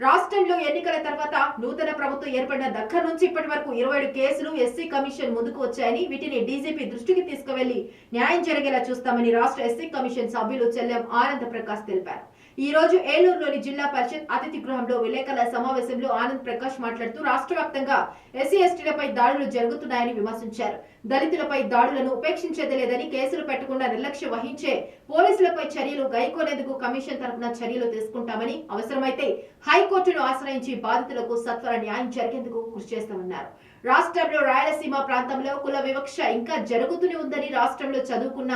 రాష్ట్రంలో ఎన్నికల తర్వాత నూతన ప్రభుత్వం ఏర్పడిన దగ్గర నుంచి ఇప్పటి వరకు ఇరవై ఏడు కేసులు ఎస్సీ కమిషన్ ముందుకు వచ్చాయని వీటిని డీజీపీ దృష్టికి తీసుకువెళ్ళి న్యాయం జరిగేలా చూస్తామని రాష్ట్ర ఎస్సీ కమిషన్ సభ్యులు చెల్లెం ఆనంద్ ప్రకాష్ తెలిపారు. ఈ రోజు ఏలూరులోని జిల్లా పరిషత్ అతిథి గృహంలో విలేకరుల సమావేశంలో ఆనంద్ ప్రకాష్ మాట్లాడుతూ రాష్ట్ర వ్యాప్తంగా ఎస్సీ ఎస్టీలపై దాడులు జరుగుతున్నాయని విమర్శించారు. దళితులపై దాడులను ఉపేక్షించేది లేదని కేసులు పెట్టకుండా నిర్లక్ష్యం వహించే పోలీసులపై చర్యలు గైకోనేందుకు కమిషన్ తరపున చర్యలు తీసుకుంటామని అవసరమైతే హైకోర్టును ఆశ్రయించి బాధితులకు సత్వర న్యాయం జరిగేందుకు కృషి చేస్తామన్నారు. రాష్ట్రంలో రాయలసీమ ప్రాంతంలో కుల వివక్ష ఇంకా జరుగుతూనే ఉందని రాష్ట్రంలో చదువుకున్న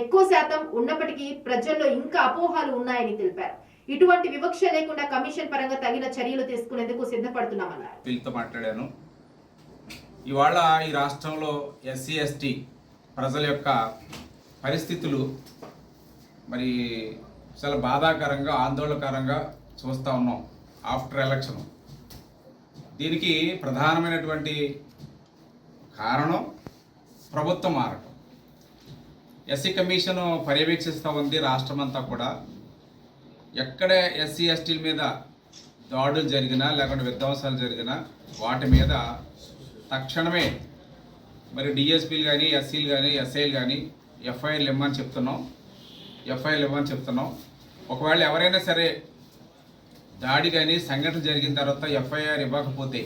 ఎక్కువ శాతం ఉన్నప్పటికీ ప్రజల్లో ఇంకా అపోహాలు ఉన్నాయని తెలిపారు. ఇటువంటి వివక్ష లేకుండా కమిషన్ పరంగా తగిన చర్యలు తీసుకునేందుకు సిద్ధపడుతున్నామన్నారు. వీళ్ళతో మాట్లాడాను. ఇవాళ ఈ రాష్ట్రంలో ఎస్సీ ఎస్టీ ప్రజల యొక్క పరిస్థితులు మరి చాలా బాధాకరంగా ఆందోళనకరంగా చూస్తూ ఉన్నాం ఆఫ్టర్ ఎలక్షన్. దీనికి ప్రధానమైనటువంటి కారణం ప్రభుత్వం మారటం ఎస్సీ కమిషన్ పర్యవేక్షిస్తూ ఉంది రాష్ట్రమంతా కూడా. ఎక్కడ ఎస్సీ ఎస్టీల మీద దాడులు జరిగినా లేకుంటే విధ్వంసాలు జరిగినా వాటి మీద తక్షణమే మరి డిఎస్పీలు కానీ ఎస్సీలు కానీ ఎస్ఐలు కానీ ఎఫ్ఐఆర్లు ఇవ్వమని చెప్తున్నాం. ఎఫ్ఐఆర్లు ఇవ్వమని చెప్తున్నాం. ఒకవేళ ఎవరైనా సరే దాడి కానీ సంఘటన జరిగిన తర్వాత ఎఫ్ఐఆర్ ఇవ్వకపోతే